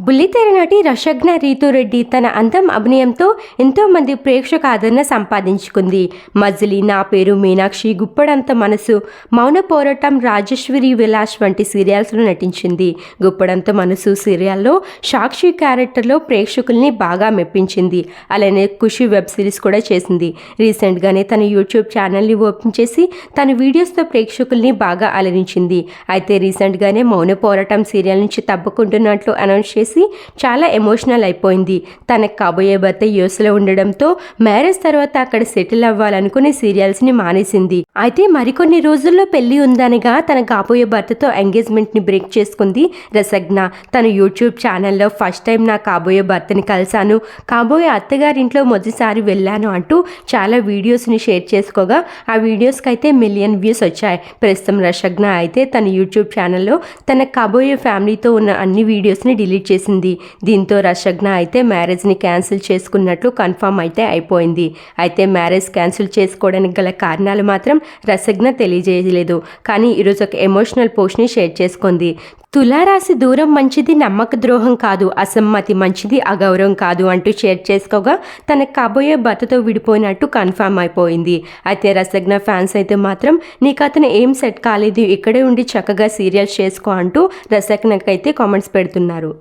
బుల్లితెర నటి రషజ్ఞ రీతురెడ్డి తన అందం అభినయంతో ఎంతోమంది ప్రేక్షక ఆదరణ సంపాదించుకుంది. మజిలీ నా పేరు మీనాక్షి గుప్పడంత మనసు. మౌన పోరాటం రాజేశ్వరి విలాస్ వంటి సీరియల్స్లో నటించింది. గుప్పడంత మనసు సీరియల్లో సాక్షి క్యారెక్టర్లో ప్రేక్షకుల్ని బాగా మెప్పించింది. అలానే ఖుషి వెబ్ సిరీస్ కూడా చేసింది. రీసెంట్గానే తన యూట్యూబ్ ఛానల్ని ఓపెన్ చేసి తన వీడియోస్తో ప్రేక్షకుల్ని బాగా అలరించింది. అయితే రీసెంట్గానే మౌన పోరాటం సీరియల్ నుంచి తప్పుకుంటున్నట్లు అనౌన్స్ చేసి చాలా ఎమోషనల్ అయిపోయింది. తనకు కాబోయే భర్త యూఎస్లో ఉండడంతో మ్యారేజ్ తర్వాత అక్కడ సెటిల్ అవ్వాలనుకుని సీరియల్స్ని మానేసింది. అయితే మరికొన్ని రోజుల్లో పెళ్ళి ఉందనగా తన కాబోయే భర్తతో ఎంగేజ్మెంట్ని బ్రేక్ చేసుకుంది రసజ్ఞ. తన యూట్యూబ్ ఛానల్లో ఫస్ట్ టైం నా కాబోయే భర్తని కలిశాను. కాబోయే అత్తగారింట్లో మొదటిసారి వెళ్ళాను అంటూ చాలా వీడియోస్ని షేర్ చేసుకోగా ఆ వీడియోస్కి అయితే మిలియన్ వ్యూస్ వచ్చాయి. ప్రస్తుతం రసజ్ఞ అయితే తన యూట్యూబ్ ఛానల్లో తన కాబోయే ఫ్యామిలీతో ఉన్న అన్ని వీడియోస్ని డిలీట్ చేసింది. దీంతో రషజ్ఞ అయితే మ్యారేజ్ని క్యాన్సిల్ చేసుకున్నట్లు కన్ఫర్మ్ అయితే అయిపోయింది. అయితే మ్యారేజ్ క్యాన్సిల్ చేసుకోవడానికి గల కారణాలు మాత్రం రసజ్ఞ తెలియజేయలేదు. కానీ ఈరోజు ఒక ఎమోషనల్ పోస్ట్ని షేర్ చేసుకుంది. తులారాశి దూరం మంచిది నమ్మక ద్రోహం కాదు అసమ్మతి మంచిది అగౌరవం కాదు అంటూ షేర్ చేసుకోగా తన కాబోయే భర్తతో విడిపోయినట్టు కన్ఫామ్ అయిపోయింది. అయితే రసజ్ఞ ఫ్యాన్స్ అయితే మాత్రం నీకు అతను ఏం సెట్ కాలేదు ఇక్కడే ఉండి చక్కగా సీరియల్స్ చేసుకో అంటూ రసజ్ఞకైతే కామెంట్స్ పెడుతున్నారు.